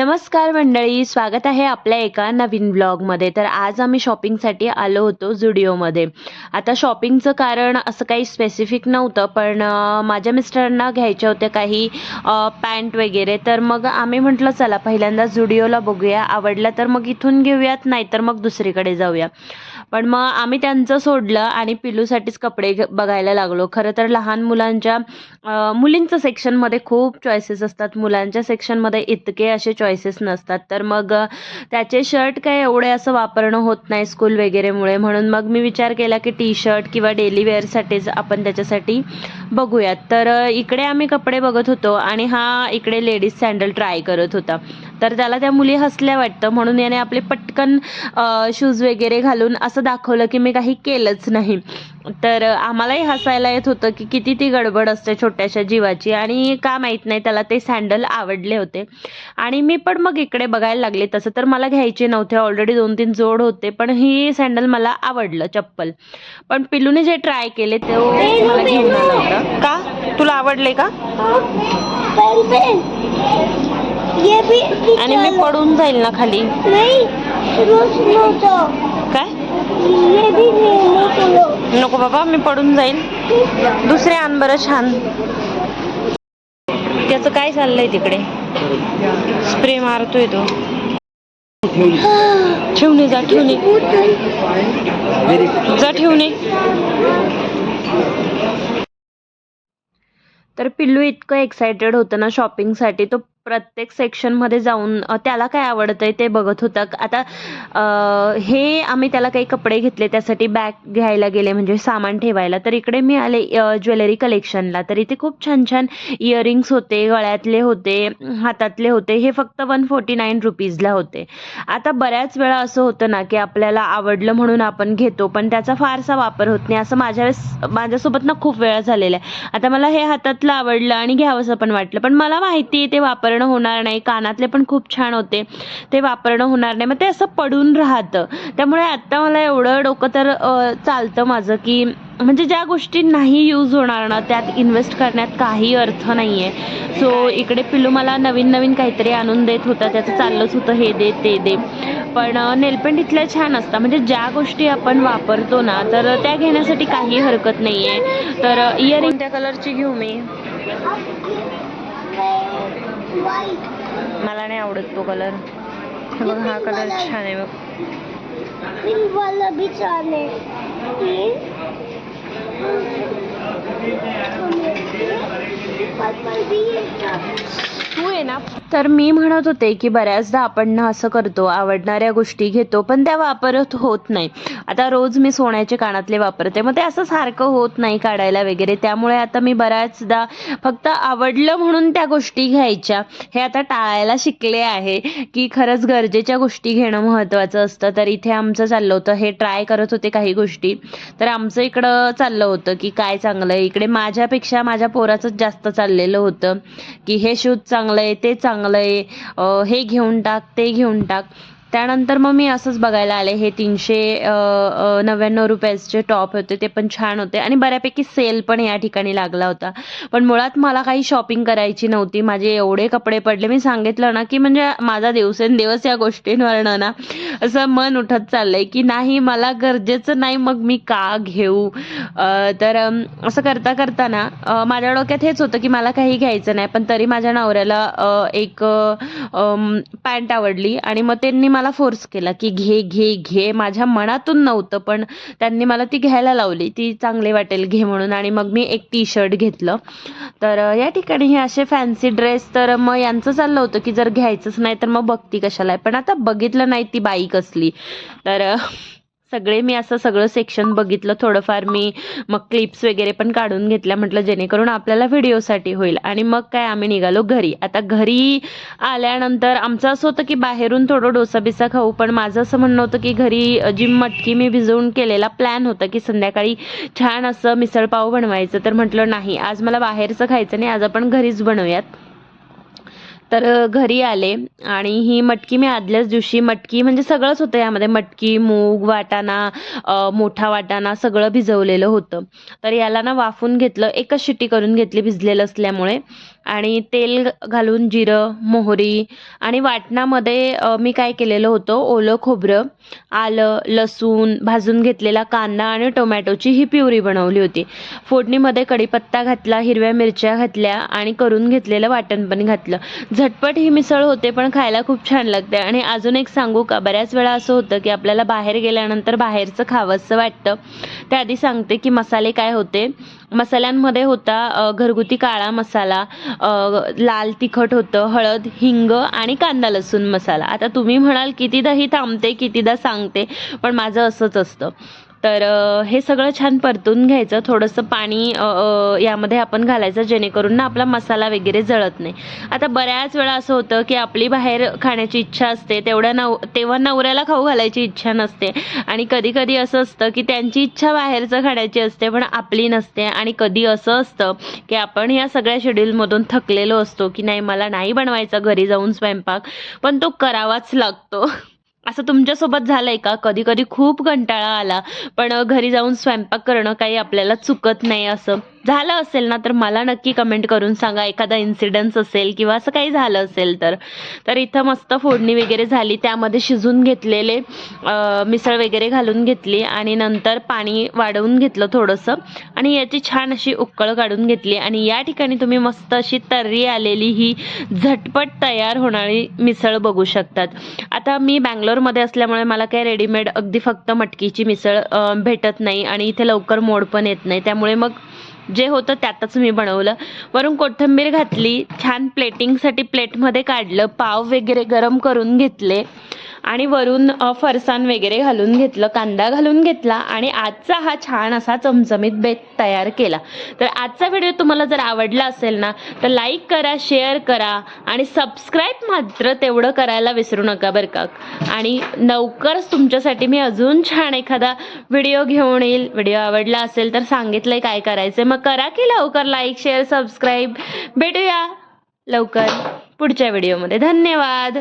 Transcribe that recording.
नमस्कार मंडळी स्वागत आहे आपल्या एका नवीन ब्लॉगमध्ये तर आज आम्ही शॉपिंगसाठी आलो होतो झुडिओमध्ये आता शॉपिंगचं कारण असं काही स्पेसिफिक नव्हतं पण माझ्या मिस्टरांना घ्यायच्या होत्या काही पॅन्ट वगैरे. तर मग आम्ही म्हटलं चला पहिल्यांदा झुडिओला बघूया. आवडला तर मग इथून घेऊयात नाहीतर मग दुसरीकडे जाऊया. पण मग आम्ही त्यांचं सोडलं आणि पिलूसाठीच कपडे घ- बघायला लागलो. खरं तर लहान मुलांच्या मुलींचं सेक्शनमध्ये खूप चॉईसेस असतात. मुलांच्या सेक्शनमध्ये इतके असे चॉईसेस नसतात. तर मग त्याचे शर्ट काय एवढे असं वापरणं होत नाही स्कूल वगैरेमुळे. म्हणून मग मी विचार केला की टी शर्ट किंवा डेली वेअरसाठीच आपण त्याच्यासाठी बघूयात. तर इकडे आम्ही कपडे बघत होतो आणि हा इकडे लेडीज सँडल ट्राय करत होता. तर त्याला त्या मुली हसल्या वाटतं. म्हणून याने आपले पटकन शूज वगैरे घालून असं दाखवलं की मी काही केलंच नाही. तर आम्हालाही हसायला येत होतं की किती ती गडबड असते छोट्याशा जीवाची. आणि का माहीत नाही त्याला ते सँडल आवडले होते. आणि मी पण मग इकडे बघायला लागले तसं. तर मला घ्यायचे नव्हते. ऑलरेडी दोन तीन जोड होते. पण ही सँडल मला आवडलं चप्पल. पण पिलूने जे ट्राय केले ते मला घेऊन का? तुला आवडले का? आणि मी पडून जाईल ना खाली. काय? नको बाबा मी पडून जाईल. दुसरे आण बरं छान. त्याचं काय चाललंय तिकडे? स्प्रे मारतोय तो. ठेवणे जा ठेवणे जा ठेवणे तर पिल्लू इतकं एक्सायटेड होतं ना शॉपिंगसाठी तो प्रत्येक सेक्शनमध्ये जाऊन त्याला काय आवडतंय ते बघत होता. आता हे आम्ही त्याला काही कपडे घेतले त्यासाठी बॅग घ्यायला गेले म्हणजे सामान ठेवायला. तर इकडे मी आले ज्वेलरी कलेक्शनला तर इथे खूप छान छान इयरिंग्स होते गळ्यातले होते हातातले होते. हे फक्त वन फोर्टी नाईन रुपीजला होते. आता बऱ्याच वेळा असं होतं ना की आपल्याला आवडलं म्हणून आपण घेतो पण त्याचा फारसा वापर होत नाही. असं माझ्या वेळेस माझ्यासोबत ना खूप वेळा झालेला आहे. आता मला हे हातातलं आवडलं आणि घ्यावंसं पण वाटलं. पण मला माहिती आहे ते वापरणं होणार नाही कानातले पण खूप छान होते. ते वापरणं होणार नाही. मग ते असं पडून राहतं. त्यामुळे आत्ता मला एवढं डोकं तर चालतं माझं की म्हणजे ज्या गोष्टी नाही यूज होणार ना त्यात इन्व्हेस्ट करण्यात काही अर्थ नाही आहे सो इकडे पिलू मला नवीन नवीन काहीतरी आणून देत होता. त्याचं चाललंच होतं हे दे ते दे. पण नेलपेंट इथल्या छान असतात. म्हणजे ज्या गोष्टी आपण वापरतो ना तर त्या घेण्यासाठी काही हरकत नाही आहे तर इयरिंग त्या कलरची घेऊ मी? मला नाही आवडत तो कलर बघ हा कलर छान आहे बघ. पिंक वाला भी छान पर्पल भी छान. तू आहे ना. तर मी म्हणत होते की बऱ्याचदा आपण ना असं करतो आवडणाऱ्या गोष्टी घेतो पण त्या वापरत होत नाही. आता रोज मी सोन्याचे कानातले वापरते मग ते असं सारखं होत नाही काढायला वगैरे. त्यामुळे आता मी बऱ्याचदा फक्त आवडलं म्हणून त्या गोष्टी घ्यायच्या. हे आता टाळायला शिकले आहे की खरंच गरजेच्या गोष्टी घेणं महत्त्वाचं असतं. तर इथे आमचं चाललं होतं हे ट्राय करत होते काही गोष्टी. तर आमचं इकडं चाललं होतं की काय चांगलं आहे. इकडे माझ्यापेक्षा माझ्या पोराचंच जास्त चाललेलं होतं की हे शूज चांगलं आहे ते चांगलं आहे हे घेऊन टाक ते घेऊन टाक. त्यानंतर मग मी असंच बघायला आले. हे तीनशे नव्याण्णव रुपयाचे टॉप होते ते पण छान होते आणि बऱ्यापैकी सेल पण या ठिकाणी लागला होता. पण मुळात मला काही शॉपिंग करायची नव्हती. माझे एवढे कपडे पडले. मी सांगितलं ना की म्हणजे माझा दिवसेंदिवस या गोष्टींवरनं ना असं मन उठत चाललंय की नाही मला गरजेचं नाही मग मी का घेऊ? तर असं करता करता ना माझ्या डोक्यात हेच होतं की मला काही घ्यायचं नाही. पण तरी माझ्या नवऱ्याला एक पॅन्ट आवडली आणि मग त्यांनी मला फोर्स केला की घे घे घे. माझ्या मनातून नव्हतं पण त्यांनी मला ती घ्यायला लावली. ती चांगली वाटेल घे म्हणून. आणि मग मी एक टी शर्ट घेतलं. तर या ठिकाणी हे असे फॅन्सी ड्रेस तर मग यांचं चाललं होतं की जर घ्यायचंच नाही तर मग बघती कशाला आहे. पण आता बघितलं नाही ती बाईक असली तर सगळे मी असं सगळं सेक्शन बघितलं. थोडंफार मी मग क्लिप्स वगैरे पण काढून घेतल्या. म्हटलं जेणेकरून आपल्याला व्हिडिओसाठी होईल. आणि मग काय आम्ही निघालो घरी. आता घरी आल्यानंतर आमचं असं होतं की बाहेरून थोडं डोसा बिसा खाऊ. पण माझं असं म्हणणं होतं की घरी जी मटकी मी भिजवून केलेला प्लॅन होता की संध्याकाळी छान असं मिसळपाव बनवायचं. तर म्हटलं नाही आज मला बाहेरचं खायचं नाही. आज आपण घरीच बनवूयात. तर घरी आले आणि ही मटकी मी आदल्याच दिवशी मटकी म्हणजे सगळंच होतं यामध्ये. मटकी मूग वाटाणा मोठा वाटाणा सगळं भिजवलेलं होतं. तर याला ना वाफून घेतलं एकच शिट्टी करून घेतली भिजलेलं असल्यामुळे. आणि तेल घालून जिरं मोहरी आणि वाटणामध्ये मी काय केलेलं होतं ओलं खोबरं आलं लसूण भाजून घेतलेला कांदा आणि टोमॅटोची ही प्युरी बनवली होती. फोडणीमध्ये कढीपत्ता घातला हिरव्या मिरच्या घातल्या आणि करून घेतलेलं वाटण पण घातलं. झटपट ही मिसळ होते पण खायला खूप छान लागते. आणि अजून एक सांगू का बऱ्याच वेळा असं होतं की आपल्याला बाहेर गेल्यानंतर बाहेरचं खावंसं वाटतं. त्याआधी सांगते की मसाले काय होते? मसाल्यांमध्ये होता घरगुती काळा मसाला लाल तिखट होतं हळद हिंग आणि कांदा लसूण मसाला. आता तुम्ही म्हणाल कितीदा ही थांबते कितीदा सांगते पण माझं असंच असतं. तर हे सगळं छान परतून घ्यायचं. थोडंसं पाणी यामध्ये आपण घालायचं जेणेकरून ना आपला मसाला वगैरे जळत नाही. आता बऱ्याच वेळा असं होतं की आपली बाहेर खाण्याची इच्छा असते तेवढ्या नव तेव्हा नवऱ्याला खाऊ घालायची इच्छा नसते. आणि कधी कधी असं असतं की त्यांची इच्छा बाहेरचं खाण्याची असते पण आपली नसते. आणि कधी असं असतं की आपण या सगळ्या शेड्यूलमधून थकलेलो असतो की नाही मला नाही बनवायचा घरी जाऊन स्वयंपाक पण तो करावाच लागतो. असं तुमच्यासोबत झालंय का? कधी कधी खूप कंटाळा आला पण घरी जाऊन स्वयंपाक करणं काही आपल्याला चुकत नाही असं? झालं असेल ना तर मला नक्की कमेंट करून सांगा. एखादा इन्सिडन्स असेल किंवा असं काही झालं असेल तर. तर इथं मस्त फोडणी वगैरे झाली. त्यामध्ये शिजून घेतलेले मिसळ वगैरे घालून घेतली आणि नंतर पाणी वाढवून घेतलं थोडंसं. आणि याची छान अशी उकळ काढून घेतली. आणि या ठिकाणी तुम्ही मस्त अशी तर्री आलेली ही झटपट तयार होणारी मिसळ बघू शकतात. आता मी बँगलोरमध्ये असल्यामुळे मला काही रेडीमेड अगदी फक्त मटकीची मिसळ भेटत नाही आणि इथे लवकर मोड पण येत नाही. त्यामुळे मग जे होतं त्यातच मी बनवलं. वरून कोथिंबीर घातली छान प्लेटिंगसाठी प्लेटमध्ये काढलं पाव वगैरे गरम करून घेतले. आणि वरून फरसाण वगैरे घालून घेतलं कांदा घालून घेतला आणि आजचा हा छान असा चमचमीत बेत तयार केला. तर आजचा व्हिडिओ तुम्हाला जर आवडला असेल ना तर लाईक करा शेअर करा आणि सबस्क्राईब मात्र तेवढं करायला विसरू नका बरं का. आणि लवकरच तुमच्यासाठी मी अजून छान एखादा व्हिडिओ घेऊन येईल. व्हिडिओ आवडला असेल तर सांगितलंय काय करायचं मग करा की लवकर लाईक शेअर सबस्क्राईब. भेटूया लवकर पुढच्या व्हिडिओमध्ये. धन्यवाद.